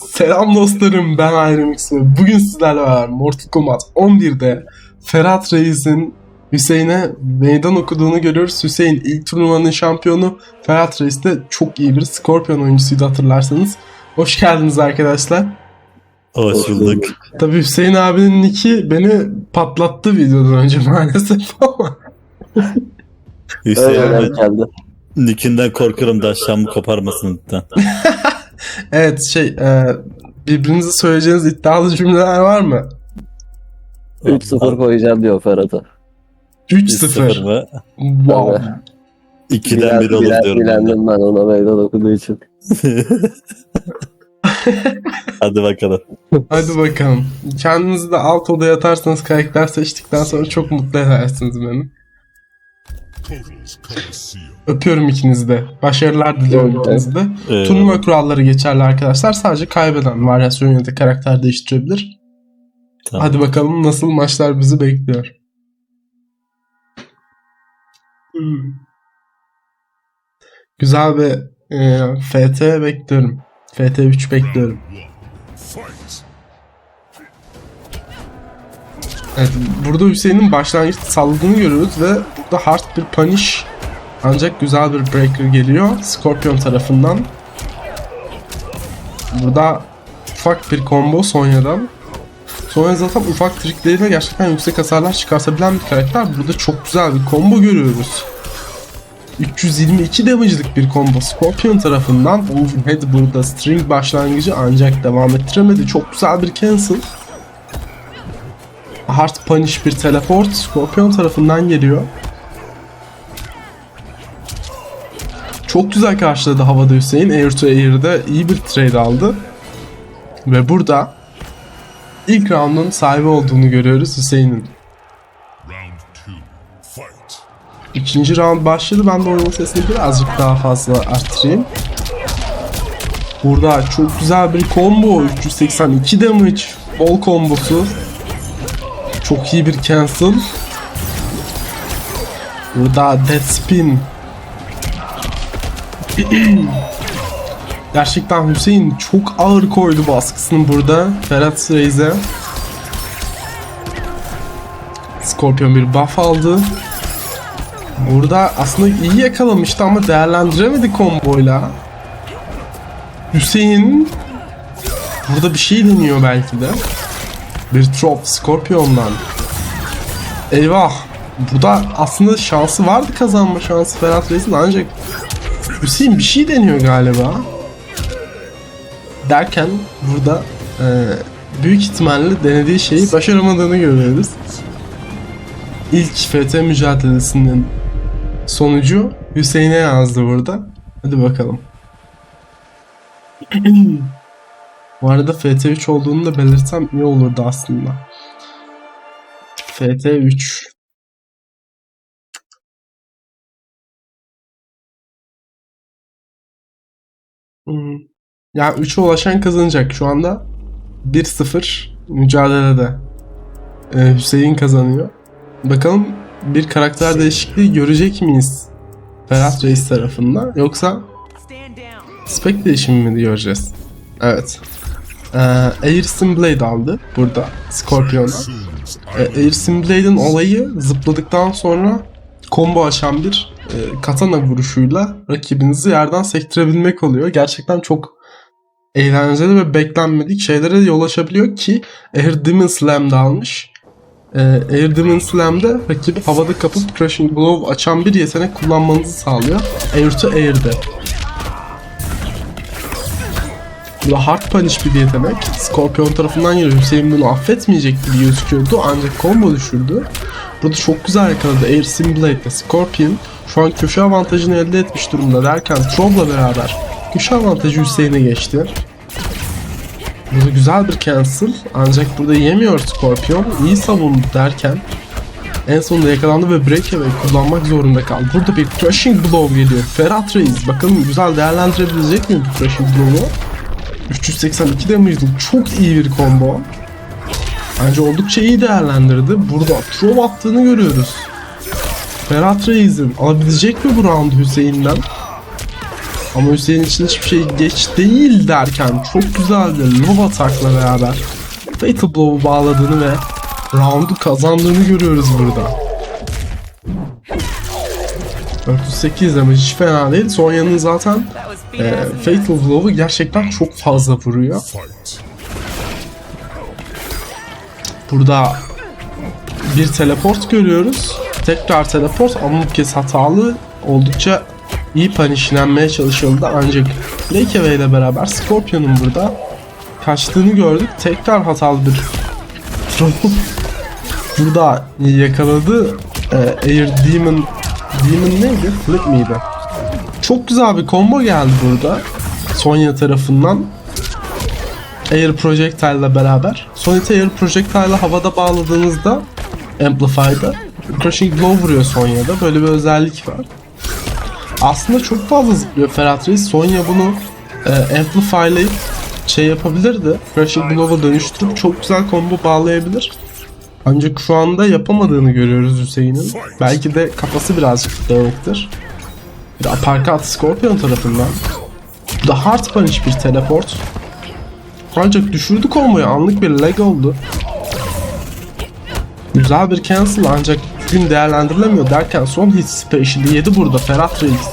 Selam dostlarım ben Iremix ve bugün sizlerle beraber Mortal Kombat 11'de Ferhat Reis'in Hüseyin'e meydan okuduğunu görüyoruz. Hüseyin ilk turnuvanın şampiyonu. Ferhat Reis de çok iyi bir Scorpion oyuncusuydu hatırlarsanız. Hoş geldiniz arkadaşlar. Hoş bulduk. Tabii Hüseyin abinin nicki beni patlattı videodan önce maalesef ama. Hüseyin geldi. Nick'inden korkuyorum da aşağımı koparmasın lütfen. Evet şey e, birbirinize söyleyeceğiniz iddialı cümleler var mı? 3-0 koyacağım diyor Ferhat'a. 3-0. mı? Wow. Tabii. 2'den 1 olur diyorum. Bilendim ben ona meydan okuduğu için. Hadi bakalım. Hadi bakalım. Kendinizi de alt odaya atarsanız karakter seçtikten sonra çok mutlu edersiniz beni. Öpüyorum ikinizi de. Başarılar diliyorum ikinizi de. Ee, Turnuva kuralları geçerli arkadaşlar. Sadece kaybeden varyasyon yönünde karakter değiştirebilir. tamam. Hadi bakalım nasıl maçlar bizi bekliyor. Hmm. Güzel bir e, FT bekliyorum. FT 3 bekliyorum. Evet, burada Hüseyin'in başlangıçta salladığını görüyoruz ve burada hard bir punish ancak güzel bir breaker geliyor Scorpion tarafından. Burada ufak bir combo Sonya'dan. Sonya zaten ufak trikleriyle gerçekten yüksek hasarlar çıkartabilen bir karakter. Burada çok güzel bir combo görüyoruz. 322 damage'lık bir combo Scorpion tarafından. Overhead burada string başlangıcı ancak devam ettiremedi. Çok güzel bir cancel. Hard punish bir teleport Scorpion tarafından geliyor. Çok güzel karşıladı havada Hüseyin. Air to Air'de iyi bir trade aldı. Ve burada ilk round'un sahibi olduğunu görüyoruz Hüseyin'in. İkinci round başladı. Ben de oyunun sesini birazcık daha fazla arttırayım. Burada çok güzel bir combo. 382 damage. Bol kombosu. Çok iyi bir cancel. Burada dead spin. Gerçekten Hüseyin çok ağır koydu baskısını burada. Ferhat Reis'e. Scorpion bir buff aldı. Burada aslında iyi yakalamıştı ama değerlendiremedi komboyla. Hüseyin burada bir şey deniyor belki de. Bir trop Scorpion'dan. Eyvah. Burada aslında şansı vardı kazanma şansı Ferhat Reis'in ancak Hüseyin bir şey deniyor galiba. Derken burada e, büyük ihtimalle denediği şeyi başaramadığını görüyoruz. İlk FT mücadelesinin sonucu Hüseyin'e yazdı burada. Hadi bakalım. Bu arada FT3 olduğunu da belirtsem iyi olurdu aslında. FT3 Hmm. Ya 3'e ulaşan kazanacak şu anda. 1-0 mücadelede. Ee, Hüseyin kazanıyor. Bakalım bir karakter değişikliği görecek miyiz? Ferhat Reis tarafından yoksa spek değişimi mi göreceğiz? Evet. Ee, Air Blade aldı burada Scorpion'a. Ee, Air Blade'in olayı zıpladıktan sonra combo açan bir katana vuruşuyla rakibinizi yerden sektirebilmek oluyor. Gerçekten çok eğlenceli ve beklenmedik şeylere yol açabiliyor ki Air Demon Slam da almış. Ee, Air Demon Slam'de rakibi havada kapıp Crushing Blow açan bir yetenek kullanmanızı sağlıyor. Air to Air'de. Bu da Hard Punish bir yetenek. Scorpion tarafından geliyor. Hüseyin bunu affetmeyecek gibi gözüküyordu ancak combo düşürdü. Burada çok güzel yakaladı Air Blade ile Scorpion. Şu an köşe avantajını elde etmiş durumda derken Trob'la beraber köşe avantajı Hüseyin'e geçti. Burada güzel bir cancel ancak burada yemiyor Scorpion. İyi savundu derken en sonunda yakalandı ve breakaway kullanmak zorunda kaldı. Burada bir crushing blow geliyor. Ferhat Reis bakalım güzel değerlendirebilecek mi bu crushing blow'u? 382 damage'lık çok iyi bir combo. Bence oldukça iyi değerlendirdi. Burada throw attığını görüyoruz. Ferhat Reis'in alabilecek mi bu round Hüseyin'den? Ama Hüseyin için hiçbir şey geç değil derken çok güzel bir lob atakla beraber Fatal Blow'u bağladığını ve roundu kazandığını görüyoruz burada. 408 ama hiç fena değil. Sonya'nın zaten e, Fatal Blow'u gerçekten çok fazla vuruyor. Burada bir teleport görüyoruz. Tekrar teleport ama bu kez hatalı. Oldukça iyi punishlenmeye çalışıldı ancak Breakaway ile beraber Scorpion'un burada kaçtığını gördük. Tekrar hatalı bir burada yakaladı. Ee, Air Demon Demon neydi? Flip miydi? Çok güzel bir combo geldi burada. Sonya tarafından. Air Projectile ile beraber. Sonic Air Projectile ile havada bağladığınızda Amplify'da Crushing Blow vuruyor Sonya'da. Böyle bir özellik var. Aslında çok fazla zıplıyor Ferhat Reis. Sonya bunu e, amplify'layıp şey yapabilirdi. Crushing Blow'a dönüştürüp çok güzel combo bağlayabilir. Ancak şu anda yapamadığını görüyoruz Hüseyin'in. Belki de kafası birazcık dağınıktır. Bir Uppercut Scorpion tarafından. Da Hard Punch bir teleport. Ancak düşürdü komboyu anlık bir lag oldu. Güzel bir cancel ancak gün değerlendirilemiyor derken son hit special'i yedi burada Ferhat Reis.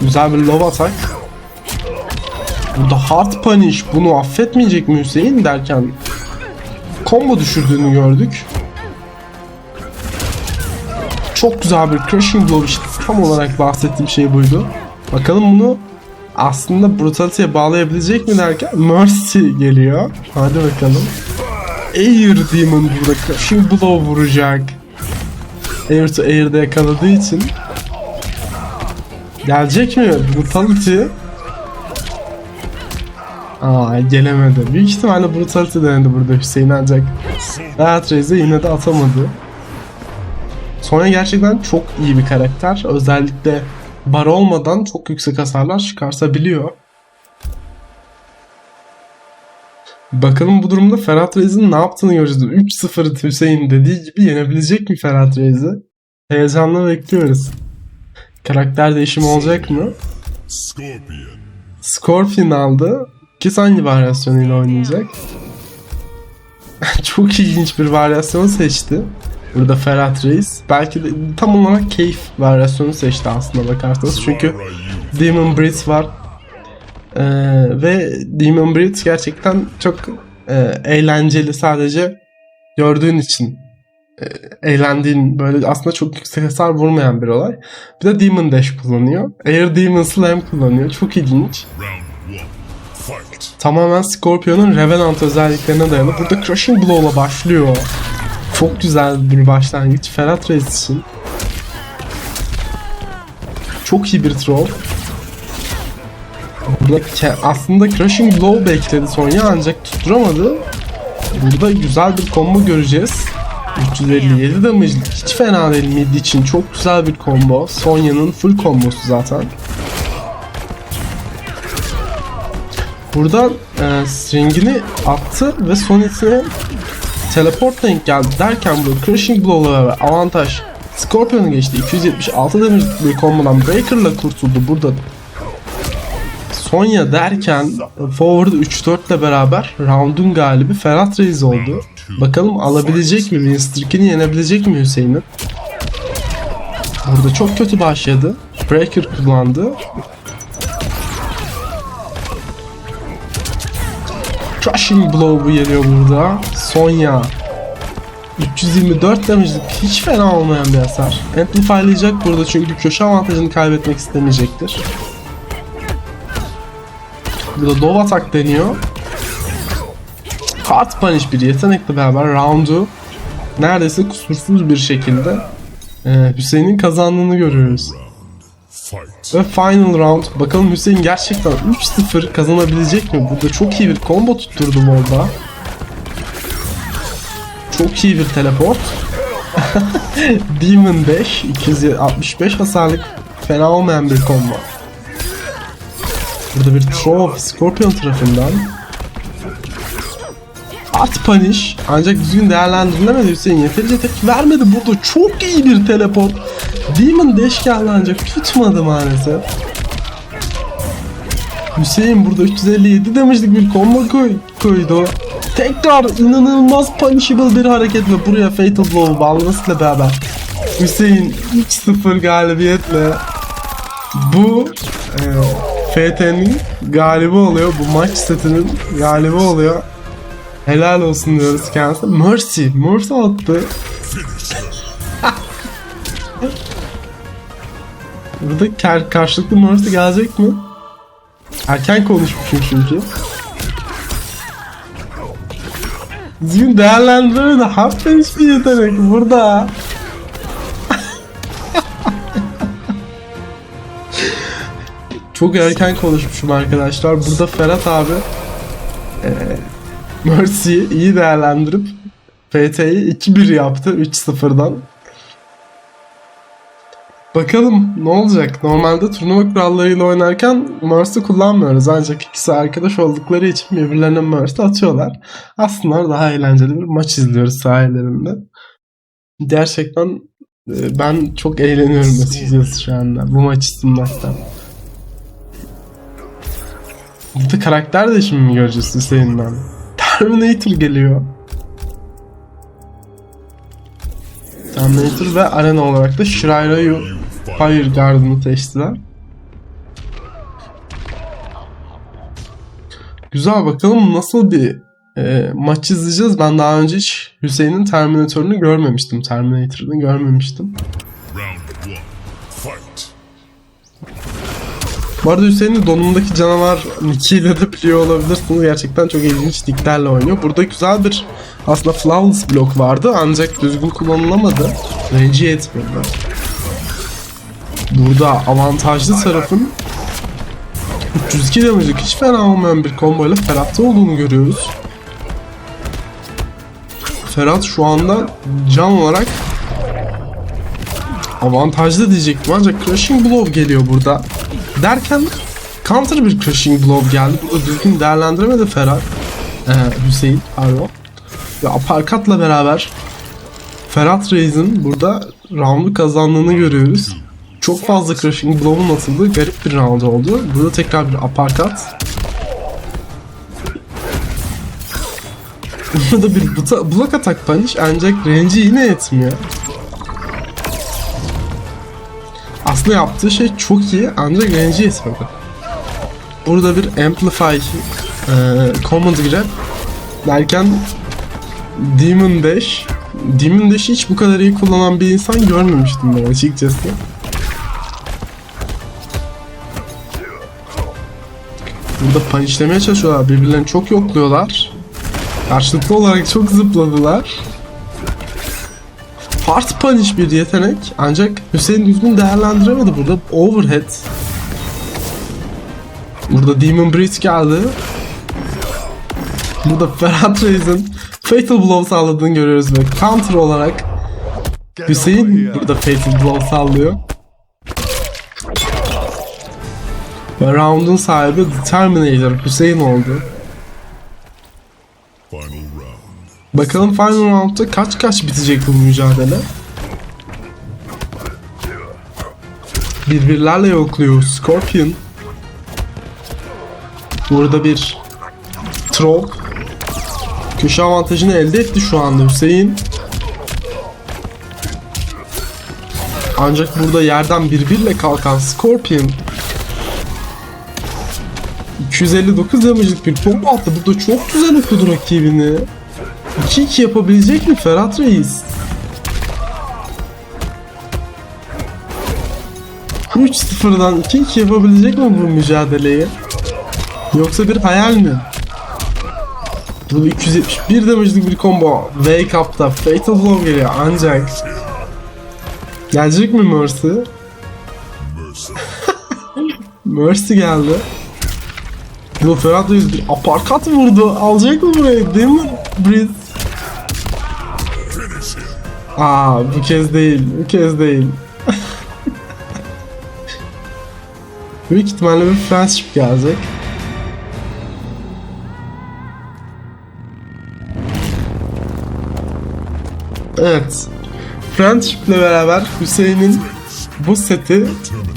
Güzel bir low atak. Burada hard punish bunu affetmeyecek mi Hüseyin derken combo düşürdüğünü gördük. Çok güzel bir crushing blow işte tam olarak bahsettiğim şey buydu. Bakalım bunu aslında brutality'ye bağlayabilecek mi derken Mercy geliyor. Hadi bakalım. Air Demon burada crushing blow vuracak. Air to Air'de yakaladığı için. Gelecek mi? Brutality. Aa gelemedi. Büyük ihtimalle Brutality denedi burada Hüseyin ancak Hayat Reis'e yine de atamadı. Sonya gerçekten çok iyi bir karakter. Özellikle bar olmadan çok yüksek hasarlar çıkartabiliyor. Bakalım bu durumda Ferhat Reis'in ne yaptığını göreceğiz. 3-0 Hüseyin dediği gibi yenebilecek mi Ferhat Reis'i? Heyecanla bekliyoruz. Karakter değişimi olacak mı? Scorpion. Scorpion aldı. Kiss hangi varyasyonuyla oynayacak? Çok ilginç bir varyasyon seçti. Burada Ferhat Reis. Belki de tam olarak keyif varyasyonu seçti aslında bakarsanız. Çünkü? Demon Breed var. Ee, ve Demon Breed gerçekten çok e, eğlenceli sadece gördüğün için e, eğlendiğin böyle aslında çok yüksek hasar vurmayan bir olay. Bir de Demon Dash kullanıyor. Air Demon Slam kullanıyor. Çok ilginç. Tamamen Scorpion'un Revenant özelliklerine dayalı. Burada Crushing Blow'la başlıyor. Çok güzel bir başlangıç Ferhat Reis için. Çok iyi bir throw. Burada aslında Crushing Blow bekledi Sonya ancak tutturamadı. Burada güzel bir combo göreceğiz. 357 damage hiç fena değil mid için çok güzel bir combo. Sonya'nın full kombosu zaten. Burada e, stringini attı ve Sonic'e teleport denk geldi derken bu Crushing Blow'la beraber avantaj Scorpion'u geçti. 276 damage bir kombodan Breaker'la kurtuldu. Burada Sonya derken Forward 3-4 ile beraber round'un galibi Ferhat Reis oldu. Bakalım alabilecek mi? Winstreak'ini yenebilecek mi Hüseyin'in? Burada çok kötü başladı. Breaker kullandı. Crushing Blow geliyor burada. Sonya 324 damage'lik hiç fena olmayan bir hasar. Amplify'layacak burada çünkü köşe avantajını kaybetmek istemeyecektir. Burada low atak deniyor. Hard punish bir yetenekle beraber round'u neredeyse kusursuz bir şekilde e, Hüseyin'in kazandığını görüyoruz. Ve final round. Bakalım Hüseyin gerçekten 3-0 kazanabilecek mi? Burada çok iyi bir combo tutturdu orada. Çok iyi bir teleport. Demon 5, 265 hasarlık fena olmayan bir combo. Burada bir throw Scorpion tarafından. Art punish ancak düzgün değerlendirilemedi Hüseyin yeterince tepki vermedi burada çok iyi bir teleport Demon Dash geldi ancak tutmadı maalesef. Hüseyin burada 357 damage'lik bir combo koy, koydu. Tekrar inanılmaz punishable bir hareket ve buraya Fatal Blow bağlamasıyla beraber Hüseyin 3-0 galibiyetle bu e, FT'nin galibi oluyor. Bu maç setinin galibi oluyor. Helal olsun diyoruz kendisine. Mercy. Mercy attı. Burada kar- karşılıklı Mercy gelecek mi? Erken konuşmuşum çünkü. Düzgün değerlendirme de hafiflemiş bir yetenek burada. Çok erken konuşmuşum arkadaşlar. Burada Ferhat abi eee Mercy'yi iyi değerlendirip FT'yi 2-1 yaptı 3-0'dan. Bakalım ne olacak? Normalde turnuva kurallarıyla oynarken Mercy kullanmıyoruz. Ancak ikisi arkadaş oldukları için birbirlerine Mercy atıyorlar. Aslında daha eğlenceli bir maç izliyoruz sahilerinde. Gerçekten e, ben çok eğleniyorum açıkçası şu anda bu maç izlemekten. Burada karakter değişimi mi göreceğiz Hüseyin'den? Terminator geliyor. Terminator ve arena olarak da Shirairo'yu Fire Garden'ı seçtiler. Güzel bakalım nasıl bir e, maç izleyeceğiz. Ben daha önce hiç Hüseyin'in Terminator'ını görmemiştim. Terminator'ını görmemiştim. Bu arada Hüseyin'in donumundaki canavar nickiyle de biliyor olabilirsiniz. Gerçekten çok ilginç nicklerle oynuyor. Burada güzel bir aslında flawless blok vardı ancak düzgün kullanılamadı. Range'i yetmedi. Burada avantajlı tarafın 302 damage'lik hiç fena olmayan bir combo ile Ferhat'ta olduğunu görüyoruz. Ferhat şu anda can olarak avantajlı diyecektim ancak Crushing Blow geliyor burada. Derken counter bir Crushing Blow geldi. Burada düzgün değerlendiremedi Ferhat. Ee, Hüseyin pardon. Ve aparkatla beraber Ferhat Reis'in burada roundu kazandığını görüyoruz. Çok fazla Crushing Blow'un atıldığı garip bir round oldu. Burada tekrar bir aparkat. Burada bir buta- block attack punish ancak range'i yine yetmiyor. Aslında yaptığı şey çok iyi ancak range'i yetmedi. Burada bir amplify e, command grab derken Demon Dash Demon Dash'i hiç bu kadar iyi kullanan bir insan görmemiştim ben açıkçası. Burada punishlemeye çalışıyorlar. Birbirlerini çok yokluyorlar. Karşılıklı olarak çok zıpladılar. Hard punish bir yetenek ancak Hüseyin düzgün değerlendiremedi burada overhead. Burada Demon Breath geldi. Burada Ferhat Reis'in Fatal Blow sağladığını görüyoruz ve counter olarak Hüseyin burada Fatal Blow sallıyor. Ve round'un sahibi The Terminator Hüseyin oldu. Final round. Bakalım final round'da kaç kaç bitecek bu mücadele. Birbirlerle yokluyor Scorpion. Burada bir troll. Köşe avantajını elde etti şu anda Hüseyin. Ancak burada yerden birbirle kalkan Scorpion 259 damage'lik bir combo attı. Burada çok güzel okudu rakibini. 2-2 yapabilecek mi Ferhat Reis? 3-0'dan 2-2 yapabilecek mi bu mücadeleyi? Yoksa bir hayal mi? Bu 271 damage'lik bir combo. Wake Up'ta Fatal Blow geliyor ancak Gelecek mi Mercy? Mercy. Mercy geldi. Bu Ferhat Reis bir aparkat vurdu. Alacak mı burayı değil mi? Breeze. Aa bu kez değil. Bu kez değil. Büyük ihtimalle bir friendship gelecek. Evet. Friendship'le beraber Hüseyin'in bu seti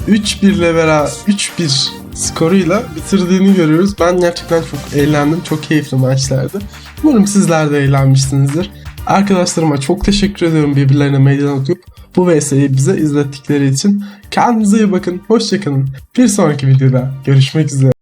3-1 ile beraber 3-1 skoruyla bitirdiğini görüyoruz. Ben gerçekten çok eğlendim. Çok keyifli maçlardı. Umarım sizler de eğlenmişsinizdir. Arkadaşlarıma çok teşekkür ediyorum birbirlerine meydan okuyup bu VS'yi bize izlettikleri için. Kendinize iyi bakın. Hoşçakalın. Bir sonraki videoda görüşmek üzere.